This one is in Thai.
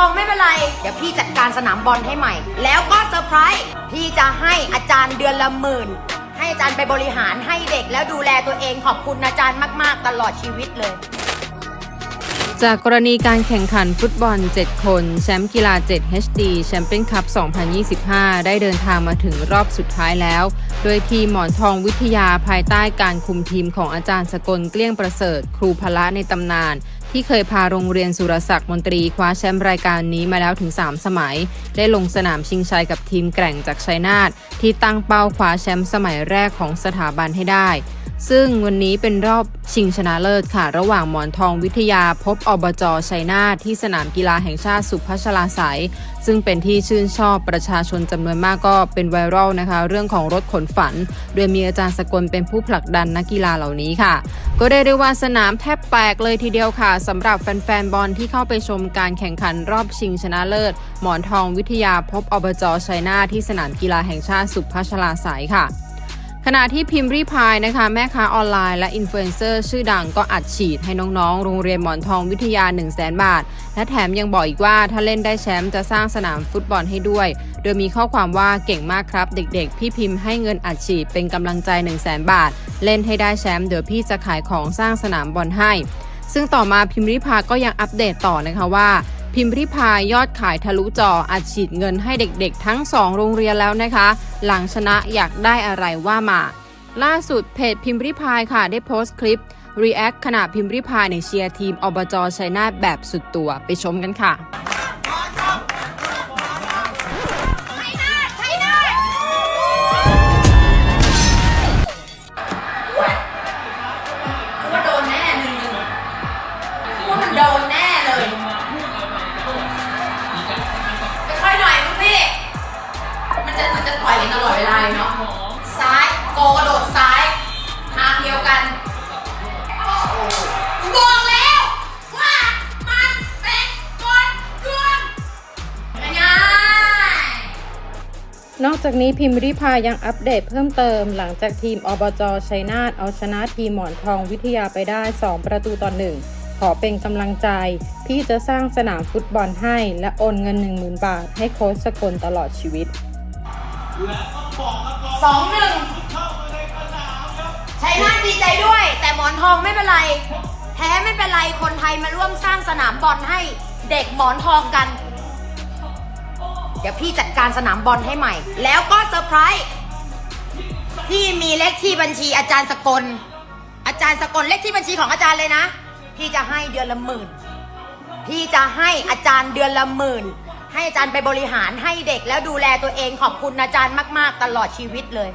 องไม่เป็นไร เดี๋ยวพี่จัดการสนามบอลให้ใหม่ แล้วก็เซอร์ไพรส์พี่จะให้อาจารย์เดือนละหมื่น ให้อาจารย์ไปบริหารให้เด็กแล้วดูแลตัวเองขอบคุณอาจารย์มาก ๆ ตลอดชีวิตเลย จากกรณีการแข่งขันฟุตบอล 7 คน แชมป์กีฬา 7 HD แชมเปี้ยนคัพ 2025 ได้เดินทางมาถึงรอบสุดท้ายแล้ว โดยทีมหมอนทองวิทยาภายใต้การคุมทีมของอาจารย์สกลเกลี้ยงประเสริฐ ครูพละในตำนาน ที่เคยพาโรงเรียนสุรศักดิ์มนตรีคว้าแชมป์รายการนี้มาแล้วถึง 3 สมัย ได้ลงสนามชิงชัยกับทีมแกร่งจากชัยนาทที่ตั้งเป้าคว้าแชมป์สมัยแรกของสถาบันให้ได้ ซึ่งวันนี้เป็นรอบชิงชนะเลิศค่ะ ระหว่างหมอนทองวิทยาพบอบจชัยนาทที่สนามกีฬาแห่งชาติสุพัชลาไสยซึ่งเป็นที่ชื่นชอบประชาชนจำนวนมากก็เป็นไวรัลนะคะ เรื่องของรถขนฝัน โดยมีอาจารย์สกลเป็นผู้ผลักดันนักกีฬาเหล่านี้ค่ะ ก็ได้ได้ว่าสนามแทบแตกเลยทีเดียวค่ะสำหรับแฟนๆบอลที่เข้าไปชมการแข่งขันรอบชิงชนะเลิศ หมอนทองวิทยาพบอบจชัยนาทที่สนามกีฬาแห่งชาติสุพัชลาไสยค่ะ ขณะที่พิมพ์รีพายนะคะ แม่ค้าออนไลน์และอินฟลูเอนเซอร์ชื่อดังก็อัดฉีดให้น้องๆ โรงเรียนหมอนทองวิทยา 1 0 0 0 0แบาท และแถมยังบอกอีกว่าถ้าเล่นได้แชมป์จะสร้างสนามฟุตบอลให้ด้วย โดยมีข้อความว่าเก่งมากครับ เด็กๆ พี่พิมพ์ให้เงินอัดฉีดเป็นกำลังใจ 1 0 0 0 0แบาท เล่นให้ได้แชมป์เดี๋ยวพี่จะขายของสร้างสนามบอลให้ ซึ่งต่อมาพิมพ์ริพายก็ยังอัปเดตต่อนะคะว่า พิมพ์ริพายยอดขายทะลุจออัดฉีดเงินให้เด็กๆ ทั้ง 2 โรงเรียนแล้วนะคะ หลังชนะอยากได้อะไรว่ามา ล่าสุดเพจพิมพ์ริพายค่ะได้โพสต์คลิป React ขณะพิมพ์ริพายในเชียร์ทีมอบจชัยนาทแบบสุดตัวไปชมกันค่ะ ต่อยกันตลอดเวลาเลยเนาะซ้ายโกกระโดดซ้ายทางเดียวกันกูบอกแล้วว่ามันเป็นกลดวงเป็นไงนอกจากนี้พิมพ์ริพายยังอัปเดตเพิ่มเติม หลังจากทีมอบจชัยนาทเอาชนะทีมหมอนทองวิทยาไปได้ 2 ประตูต่อหนึ่งขอเป็นกำลังใจพี่จะสร้างสนามฟุตบอลให้และโอนเงิน 10,000 บาทให้โค้ชสกลตลอดชีวิต สองหนึ่งชัยนาทดีใจด้วย แต่หมอนทองไม่เป็นไรแพ้ไม่เป็นไรคนไทยมาร่วมสร้างสนามบอลให้เด็กหมอนทองกัน เดี๋ยวพี่จัดการสนามบอลให้ใหม่ แล้วก็เซอร์ไพรส์พี่มีเลขที่บัญชีอาจารย์สกล อาจารย์สกลเลขที่บัญชีของอาจารย์เลยนะ พี่จะให้เดือนละหมื่น พี่จะให้อาจารย์เดือนละหมื่น ให้อาจารย์ไปบริหารให้เด็กแล้วดูแลตัวเองขอบคุณอาจารย์มาก ๆ ตลอดชีวิตเลย